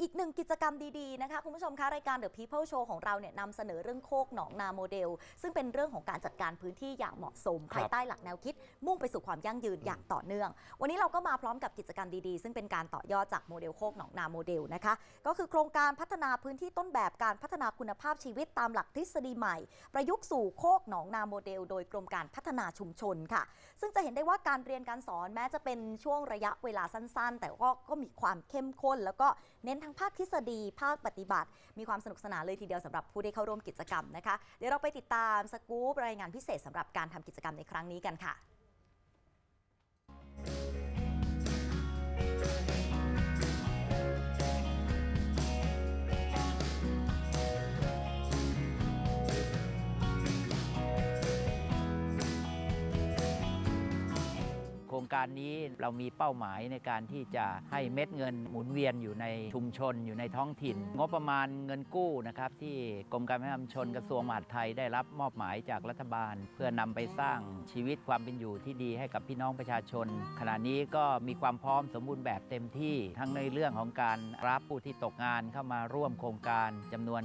อีกหนึ่งกิจกรรมดีๆนะคะคุณผู้ชมคะรายการ The People Show ของเราเนี่ยนำเสนอเรื่องโคกหนองนาโมเดล ซึ่งเป็นเรื่องของการจัดการพื้นที่อย่างเหมาะสมครับภายใต้หลักแนวคิด มุ่งไปสู่ความยั่งยืนอย่างต่อเนื่อง วันนี้เราก็มาพร้อมกับกิจกรรมดีๆ ซึ่งเป็นการต่อยอดจากโมเดลโคกหนองนาโมเดลนะคะก็คือโครงการพัฒนาพื้นที่ต้นแบบการพัฒนาคุณภาพชีวิตตามหลักทฤษฎีใหม่ ประยุกต์สู่โคกหนองนาโมเดล โดยกรมการพัฒนาชุมชนค่ะ ซึ่งจะเห็นได้ว่าการเรียนการสอนแม้จะเป็นช่วงระยะเวลาสั้น ๆ แต่ก็ก็มีความเข้มข้น แล้วก็เน้นทั้งภาคทฤษฎี ภาคปฏิบัติ มีความสนุกสนานเลยทีเดียวสำหรับผู้ได้เข้าร่วมกิจกรรมนะคะ เดี๋ยวเราไปติดตามสกู๊ปรายงานพิเศษสำหรับการทำกิจกรรมในครั้งนี้กันค่ะ การนี้เรามีเป้าหมายในการที่จะให้เม็ดเงินหมุนเวียนอยู่ในชุมชนอยู่ในท้องถิ่น งบประมาณเงินกู้นะครับที่กรมการพัฒนาชุมชนกระทรวงมหาดไทยได้รับมอบหมายจากรัฐบาล เพื่อนำไปสร้างชีวิตความเป็นอยู่ที่ดีให้กับพี่น้องประชาชน ขณะนี้ก็มีความพร้อมสมบูรณ์แบบเต็มที่ทั้งในเรื่องของการรับผู้ที่ตกงานเข้ามาร่วมโครงการจำนวน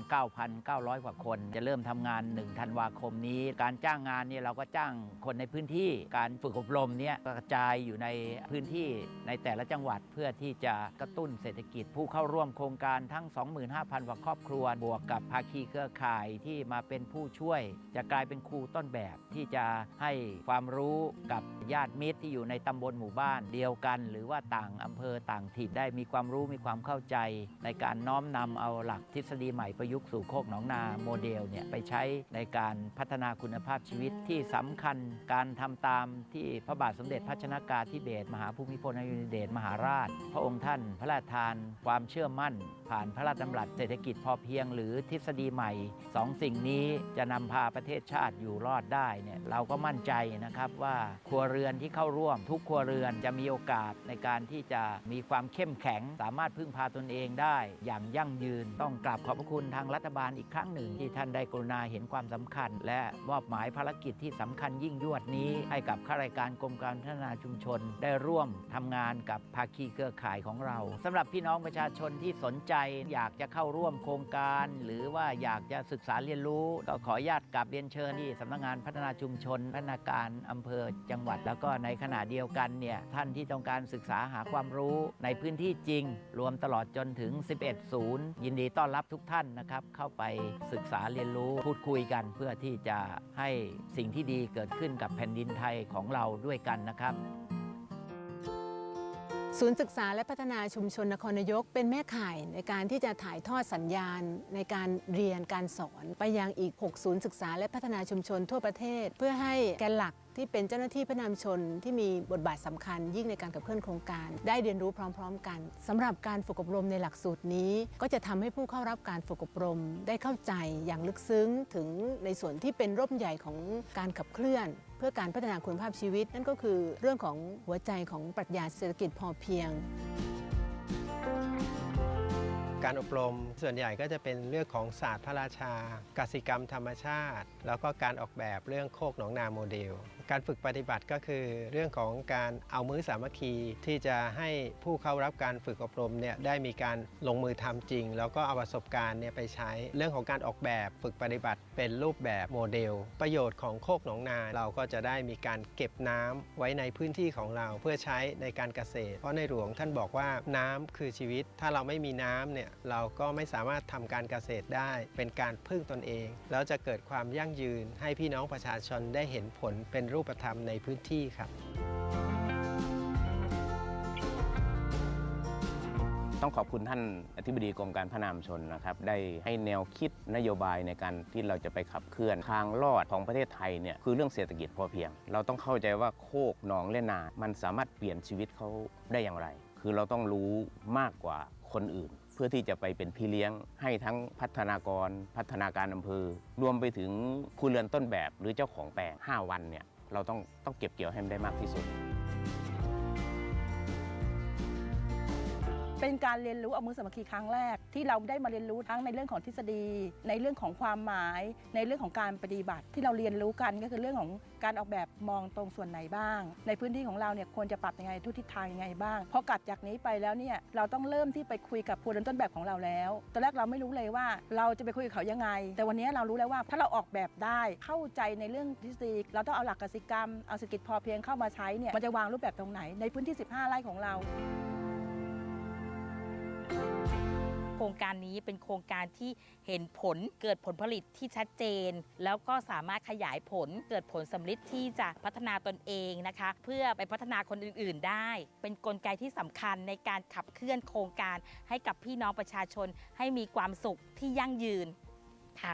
9,900 กว่าคน จะเริ่มทำงาน 1 ธันวาคมนี้ การจ้างงานเนี่ยเราก็จ้างคนในพื้นที่การฝึกอบรมเนี่ยกระจายอยู่ในพื้นที่ในแต่ละจังหวัดเพื่อที่จะกระตุ้นเศรษฐกิจ ผู้เข้าร่วมโครงการทั้ง 25,000กว่าครอบครัว บวกกับภาคีเครือข่ายที่มาเป็นผู้ช่วย จะกลายเป็นครูต้นแบบที่จะให้ความรู้กับญาติมิตรที่อยู่ในตำบลหมู่บ้านเดียวกัน หรือว่าต่างอำเภอต่างถิ่นได้มีความรู้มีความเข้าใจ ในการน้อมนำเอาหลักทฤษฎีใหม่ประยุกต์สู่โคกหนองนาโมเดลเนี่ยไปใช้ในการพัฒนาคุณภาพชีวิตที่สำคัญการทำตามที่พระบาทสมเด็จพระชนากาธิเบศมหาภูมิพลอดุลยเดชมหาราช พระองค์ท่านพระราชทาน ความเชื่อมั่น ผ่านพระราชดำรัสเศรษฐกิจพอเพียงหรือทฤษฎีใหม่สองสิ่งนี้จะนำพาประเทศชาติอยู่รอดได้เนี่ยเราก็มั่นใจนะครับว่าครัวเรือนที่เข้าร่วม ทุกครัวเรือนจะมีโอกาสในการที่จะมีความเข้มแข็ง สามารถพึ่งพาตนเองได้ อย่างยั่งยืนต้องกราบขอบพระคุณทางรัฐบาลอีกครั้งหนึ่ง ที่ท่านได้กรุณาเห็นความสำคัญ และมอบหมายภารกิจที่สำคัญยิ่งยวดนี้ ให้กับข้าราชการกรมการพัฒนาชุมชนได้ร่วมทำงานกับภาคีเครือข่ายของเราสำหรับพี่น้องประชาชนที่สนใจ อยากจะเข้าร่วมโครงการ หรือว่าอยากจะศึกษาเรียนรู้ก็ขออนุญาตกลับเรียนเชิญที่สำนักงานพัฒนาชุมชน พัฒนาการอำเภอจังหวัด แล้วก็ในขณะเดียวกันเนี่ยท่านที่ต้องการศึกษาหาความรู้ในพื้นที่จริง รวมตลอดจนถึง 11 ศูนย์ ยินดีต้อนรับทุกท่านนะครับเข้าไปศึกษาเรียนรู้พูดคุยกันเพื่อที่จะให้สิ่งที่ดีเกิดขึ้นกับแผ่นดินไทยของเราด้วยกันนะครับ ศูนย์ศึกษาและพัฒนาชุมชนนครนายกเป็นแม่ข่ายในการที่จะถ่ายทอดสัญญาณ ในการเรียนการสอนไปยังอีก 6 ศูนย์ศึกษาและพัฒนาชุมชนทั่วประเทศ เพื่อให้แกนหลักที่เป็นเจ้าหน้าที่พัฒนาชุมชนที่มีบทบาทสำคัญ ยิ่งในการขับเคลื่อนโครงการ ได้เรียนรู้พร้อม ๆ กันสำหรับการฝึกอบรมในหลักสูตรนี้ ก็จะทำให้ผู้เข้ารับการฝึกอบรม ได้เข้าใจอย่างลึกซึ้งถึงในส่วนที่เป็นร่มใหญ่ของการขับเคลื่อน พื่อการพัฒนาคุณภาพชีวิต นั่นก็คือเรื่องของหัวใจของปรัชญาเศรษฐกิจพอเพียง การอบรมส่วนใหญ่ก็จะเป็นเรื่องของศาสตร์พระราชา กสิกรรมธรรมชาติ แล้วก็การออกแบบเรื่องโคกหนองนาโมเดลการฝึกปฏิบัติก็คือเรื่องของการเอามือสามัคคีที่จะให้ผู้เข้ารับการฝึกอบรมเนี่ยได้มีการลงมือทำจริง แล้วก็เอาประสบการณ์เนี่ยไปใช้เรื่องของการออกแบบฝึกปฏิบัติ เป็นรูปแบบโมเดล ประโยชน์ของโคกหนองนาเราก็จะได้มีการเก็บน้ำไว้ในพื้นที่ของเราเพื่อใช้ในการเกษตร เพราะในหลวงท่านบอกว่าน้ำคือชีวิต ถ้าเราไม่มีน้ำเนี่ยเราก็ไม่สามารถทำการเกษตรได้ เป็นการพึ่งตนเอง แล้วจะเกิดความยั่งยืนให้พี่น้องประชาชนได้เห็นผลเป็นรูปธรรมในพื้นที่ครับ ต้องขอบคุณท่านอธิบดีกรมการพัฒนามชนนะครับ ได้ให้แนวคิดนโยบายในการที่เราจะไปขับเคลื่อนทางรอดของประเทศไทยเนี่ยคือเรื่องเศรษฐกิจพอเพียง เราต้องเข้าใจว่าโคกหนองเล่นนา มันสามารถเปลี่ยนชีวิตเขาได้อย่างไร คือเราต้องรู้มากกว่าคนอื่นเพื่อที่จะไปเป็นพี่เลี้ยงให้ทั้งพัฒนากร พัฒนาการอำเภอ รวมไปถึงผู้เรือนต้นแบบหรือเจ้าของแปลง 5 วันเนี่ย เราต้องต้องเก็บเกี่ยวให้มันได้มากที่สุด เป็นการเรียนรู้เอามือสามัคคีครั้งแรก ที่เราได้มาเรียนรู้ทั้งในเรื่องของทฤษฎี ในเรื่องของความหมาย ในเรื่องของการปฏิบัติ ที่เราเรียนรู้กันก็คือเรื่องของการออกแบบมองตรงส่วนไหนบ้าง ในพื้นที่ของเราเนี่ยควรจะปรับยังไงทุกทิศทางยังไงบ้างพอกลับจากนี้ไปแล้วเนี่ยเราต้องเริ่มที่ไปคุยกับผู้เริ่มต้นแบบของเราแล้วตอนแรกเราไม่รู้เลยว่า เราจะไปคุยกับเขายังไง แต่วันนี้เรารู้แล้วว่าถ้าเราออกแบบได้เข้าใจในเรื่องทฤษฎีเราต้องเอาหลักกสิกรรมเอาเศรษฐกิจพอเพียงเข้ามาใช้เนี่ยมันจะวางรูปแบบตรงไหนในพื้นที่ 15 ไร่ของเรา รงการนี้เป็นโครงการที่เห็นผลเกิดผลผลิตที่ชัดเจน แล้วก็สามารถขยายผลเกิดผลสำลิดที่จะพัฒนาตนเองนะคะ เพื่อไปพัฒนาคนอื่น ๆ ได้ เป็นกลไกที่สำคัญในการขับเคลื่อนโครงการให้กับพี่น้องประชาชนให้มีความสุขที่ยั่งยืนค่ะ